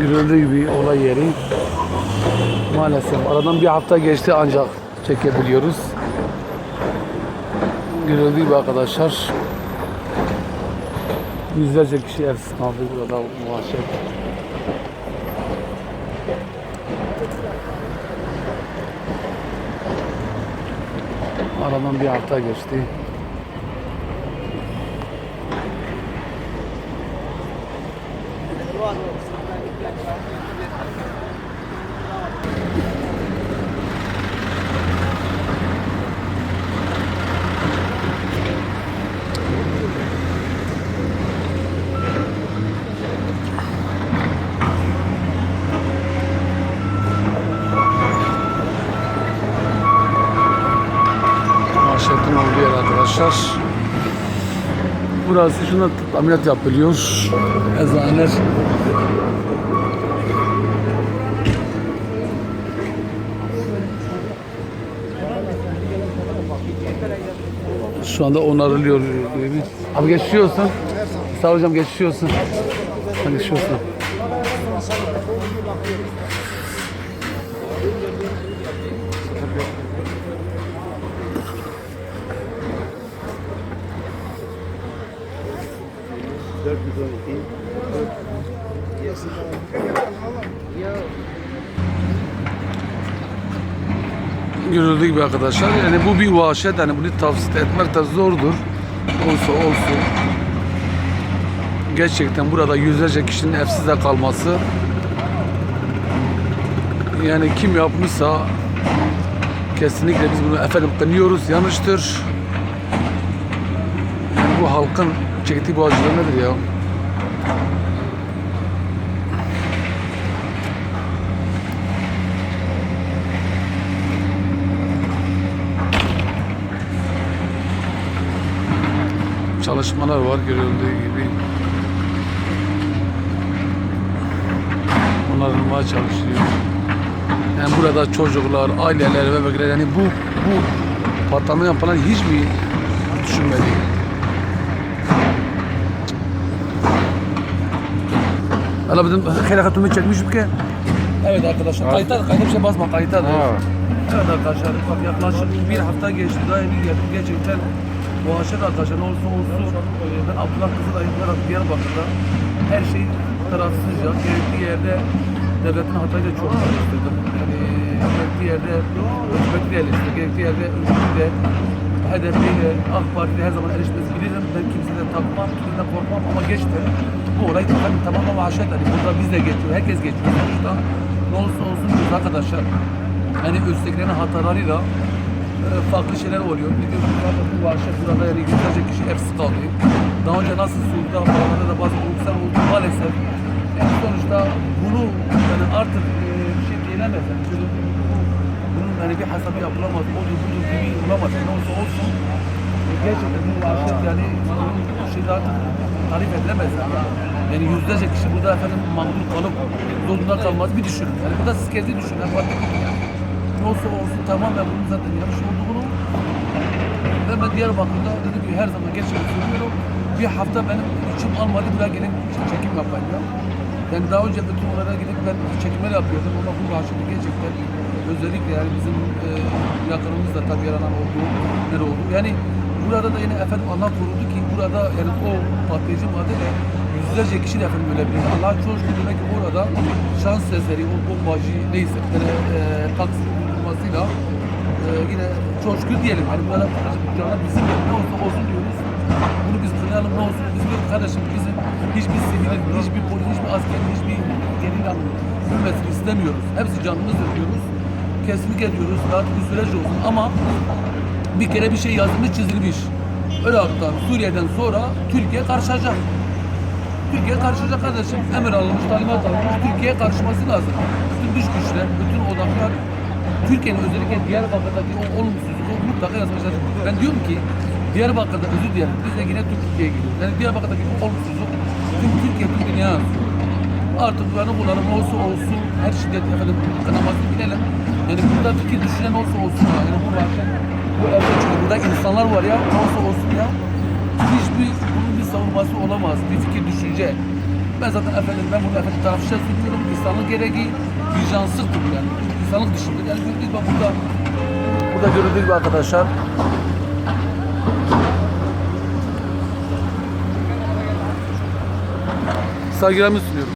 Görüldüğü gibi olay yeri. Maalesef aradan bir hafta geçti ancak çekebiliyoruz. Görüldüğü gibi arkadaşlar. Yüzlerce kişi evsiz kaldı burada muhaşet. Aradan bir hafta geçti. Arkadaşlar. Burası şuna ameliyat yapılıyor. Eczaneler şu anda onarılıyor. Abi geçiyorsun. Sağ hocam geçiyorsun. Geçiyorsun. Görüldüğü gibi arkadaşlar yani bu bir vahşet yani bunu tavsiye etmek de zordur. Olsa olsun. Gerçekten burada yüzlerce kişinin evsizde kalması yani kim yapmışsa kesinlikle biz bunu efendim kınıyoruz yanlıştır. Bu halkın çektiği bu acılar nedir ya? çalışmalar var görüldüğü gibi. Onarılmaya çalışılıyor. Yani burada çocuklar, aileler ve bebekler yani bu bu patlama yapanlar hiç mi düşünmedi? Valla bizim hayra katımı çekmişim ki. Evet arkadaşlar kayıtta kayıtta bir şey basma kayıtta. Evet arkadaşlar bak yaklaşık bir hafta geçti daha yeni geldim gerçekten aşırı arkadaşlar ne olursa olsun ben Abdullah Kızılay'ın Diyarbakır'da her şey tarafsızca gerektiği yerde devletin hatayı da çok eleştirdim. Yani gerektiği yerde hükümeti de eleştirdim. Gerektiği yerde ülkeyi de AK Parti'yi her zaman eleştirmesi bilirim. Ben kimseden takmam, kimseden korkmam ama geçti. Bu olay tabii tamam ama haşet hani burada biz de geçiyor, herkes geçiyor sonuçta. Ne olursa olsun biz arkadaşlar hani üsttekilerin hatalarıyla e, farklı şeyler oluyor. Bir de burada bu vahşet burada yani yüzlerce kişi hepsi kalıyor. Daha önce nasıl Suud'da Avrupa'da da bazı oluklar oldu maalesef. Yani sonuçta bunu yani artık e, şey diyelemez. Yani yani bir hesabı yapılamaz. Odur budur gibi olamaz. Ne olursa olsun e, gerçekten bu vahşet yani bunun şeyde artık tarif edilemez. Yani. yani yüzlerce kişi burada efendim mağdur kalıp zorunda kalmaz. Bir düşünün. Yani burada siz kendi düşünün. Yani yani. Ne olursa olsun tamamen bunun zaten yanlış olduğunu ve ben Diyarbakır'da dedim ki her zaman geçmek söylüyorum. Bir hafta benim içim almadı buraya gelin çekim yapayım ya. Yani daha önce bütün onlara gidip ben çekimler yapıyordum ama bu bahçede gerçekten özellikle yani bizim e, yakınımızda tabii yaranan oldu, nere oldu. Yani burada da yine efendim Allah korudu ki burada yani o patlayıcı maddeyle yüzlerce kişi de efendim ölebilir. Allah çok şükür demek ki orada şans eseri, o bombacı neyse yani, e, taksi bulunmasıyla ee, yine çok şükür diyelim. Hani bu adam cana bizim ne olsa olsun diyoruz. Bunu biz kınayalım ne olsun. Biz diyoruz kardeşim bizim hiçbir sivilin, hiçbir polis, hiçbir askerin, hiçbir gerilen hürmetini istemiyoruz. Hepsi canımızdır diyoruz. Kesinlikle diyoruz. Rahat bir süreç olsun ama bir kere bir şey yazılmış çizilmiş. Irak'tan, Suriye'den sonra Türkiye karışacak. Türkiye karışacak kardeşim. Emir alınmış, talimat alınmış. Türkiye karışması lazım. Bütün dış güçler, bütün odaklar Türkiye'nin özellikle Diyarbakır'daki o olumsuzluğu mutlaka yazmışlar. Ben diyorum ki Diyarbakır'da özür dilerim. Biz de yine Türk Türkiye'ye gidiyoruz. Yani Diyarbakır'daki bu olumsuzluk tüm Türkiye, tüm dünya. Artık kullanım olsa olsun, her şiddet efendim kınamasını bilelim. Yani burada fikir düşünen olsa olsun ya. Yani burada, bu evde çünkü burada insanlar var ya olsa olsun ya. Hiçbir bunun bir savunması olamaz. Bir fikir düşünce. Ben zaten efendim ben bunu efendim tarafçıya söylüyorum. İnsanlık gereği vicdansızdır yani. İnsanlık dışındır. Yani gördüğünüz bak burada burada görüldüğü gibi arkadaşlar Instagram'ı sunuyorum.